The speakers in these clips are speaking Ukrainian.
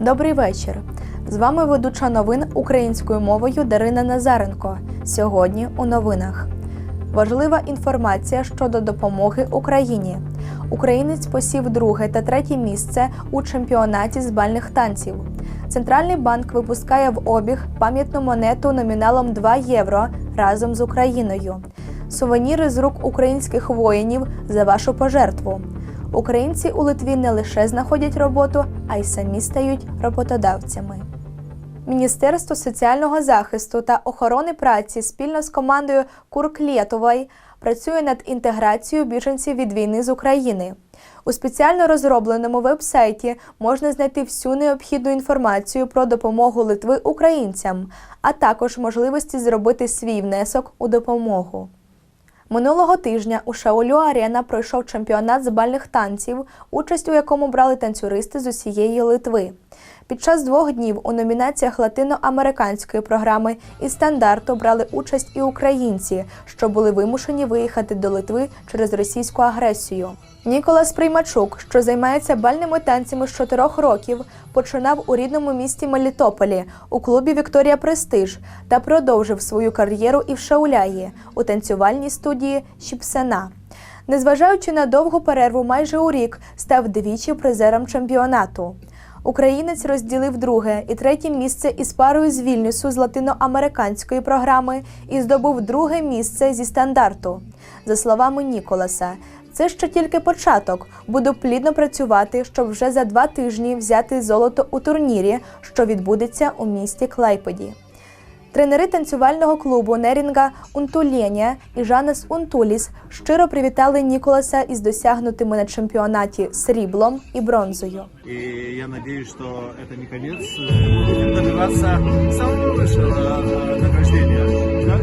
Добрий вечір. З вами ведуча новин українською мовою Дарина Назаренко. Сьогодні у новинах. Важлива інформація щодо допомоги Україні. Українець посів друге та третє місце у чемпіонаті з бальних танців. Центральний банк випускає в обіг пам'ятну монету номіналом 2 євро разом з Україною. Сувеніри з рук українських воїнів за вашу пожертву. Українці у Литві не лише знаходять роботу, а й самі стають роботодавцями. Міністерство соціального захисту та охорони праці спільно з командою Курклєтової працює над інтеграцією біженців від війни з України. У спеціально розробленому вебсайті можна знайти всю необхідну інформацію про допомогу Литви українцям, а також можливості зробити свій внесок у допомогу. Минулого тижня у Шаолю Арена пройшов чемпіонат з бальних танців, участь у якому брали танцюристи з усієї Литви. Під час двох днів у номінаціях латиноамериканської програми і стандарту брали участь і українці, що були вимушені виїхати до Литви через російську агресію. Ніколас Приймачук, що займається бальними танцями з чотирьох років, починав у рідному місті Мелітополі у клубі Вікторія Престиж та продовжив свою кар'єру і в Шауляї у танцювальній студії Щіпсена. Незважаючи на довгу перерву майже у рік, став двічі призером чемпіонату. Українець розділив друге і третє місце із парою з Вільнюсу з латиноамериканської програми і здобув друге місце зі стандарту. За словами Ніколаса, це ще тільки початок. Буду плідно працювати, щоб вже за два тижні взяти золото у турнірі, що відбудеться у місті Клайпеді. Тренери танцювального клубу Нерінга Унтулєнія і Жанес Унтуліс щиро привітали Ніколаса із досягнутими на чемпіонаті сріблом і бронзою. И я надеюсь, что это не конец. Э, Будем добиваться самого высшего э, награждения. Да?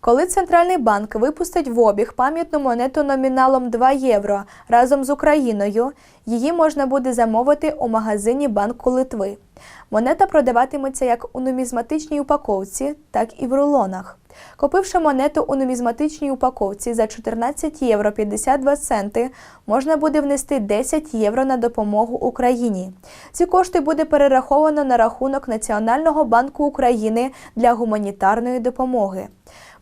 Коли центральний банк випустить в обіг пам'ятну монету номіналом 2 євро разом з Україною, її можна буде замовити у магазині Банку Литви. Монета продаватиметься як у нумізматичній упаковці, так і в рулонах. Купивши монету у нумізматичній упаковці за 14 євро 52 центи, можна буде внести 10 євро на допомогу Україні. Ці кошти буде перераховано на рахунок Національного банку України для гуманітарної допомоги.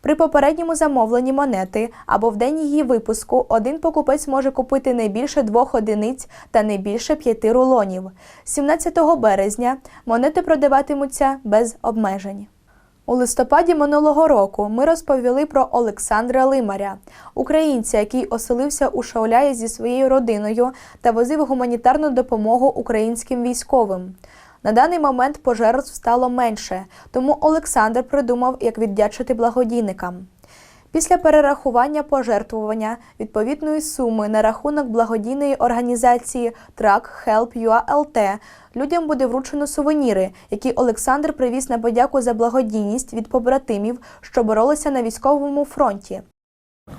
При попередньому замовленні монети або в день її випуску один покупець може купити не більше двох одиниць та не більше п'яти рулонів. 17 березня монети продаватимуться без обмежень. У листопаді минулого року ми розповіли про Олександра Лимаря, українця, який оселився у Шауляї зі своєю родиною та возив гуманітарну допомогу українським військовим. На даний момент пожертв стало менше, тому Олександр придумав, як віддячити благодійникам. Після перерахування пожертвування відповідної суми на рахунок благодійної організації Track Help UALT людям буде вручено сувеніри, які Олександр привіз на подяку за благодійність від побратимів, що боролися на військовому фронті.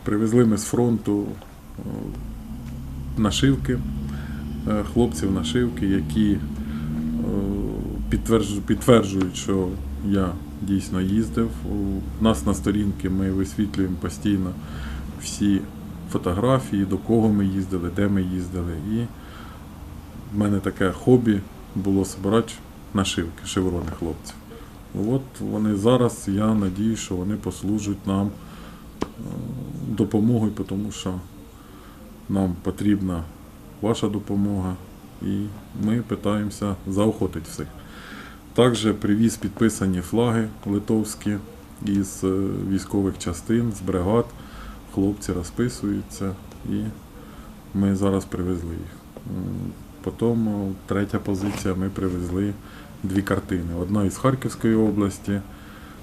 Привезли ми з фронту е, нашивки, е, хлопців нашивки, які підтверджують, що я дійсно їздив. У нас на сторінки ми висвітлюємо постійно всі фотографії, до кого ми їздили, де ми їздили. І в мене таке хобі було збирати нашивки, шеврони хлопців. От вони зараз, я надію, що вони послужать нам допомогою, тому що нам потрібна ваша допомога, і ми питаємося заохотити всіх. Також привіз підписані флаги литовські із е, військових частин, з бригад. Хлопці розписуються і ми зараз привезли їх. Потім третя позиція ми привезли дві картини. Одна із Харківської області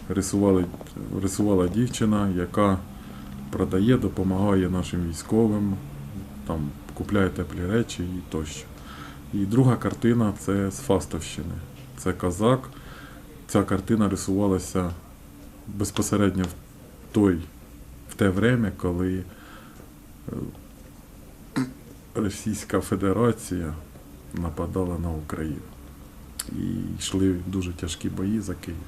рисували, рисувала дівчина, яка продає, допомагає нашим військовим, там купляє теплі речі і тощо. І друга картина це з Фастовщини. Це козак. Ця картина рисувалася безпосередньо в той, в те время, коли е, Російська Федерація нападала на Україну. І йшли дуже тяжкі бої за Київ.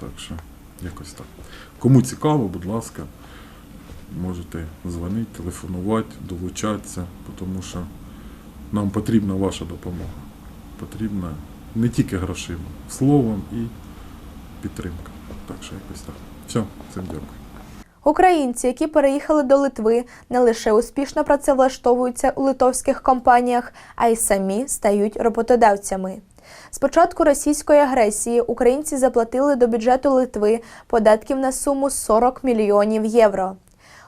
Так що, якось так. Кому цікаво, будь ласка, можете дзвонити, телефонувати, долучатися, тому що нам потрібна ваша допомога. Потрібна не тільки грошима, словом і підтримка. Так що якось так. Все, всім дякую. Українці, які переїхали до Литви, не лише успішно працевлаштовуються у литовських компаніях, а й самі стають роботодавцями. З початку російської агресії українці заплатили до бюджету Литви податків на суму 40 мільйонів євро.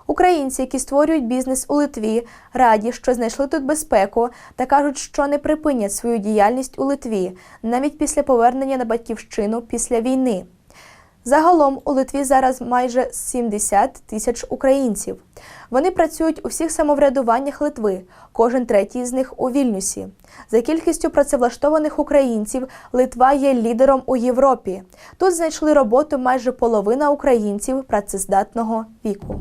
Українці, які створюють бізнес у Литві, раді, що знайшли тут безпеку та кажуть, що не припинять свою діяльність у Литві навіть після повернення на батьківщину після війни. Загалом у Литві зараз майже 70 тисяч українців. Вони працюють у всіх самоврядуваннях Литви, кожен третій з них у Вільнюсі. За кількістю працевлаштованих українців Литва є лідером у Європі. Тут знайшли роботу майже половина українців працездатного віку.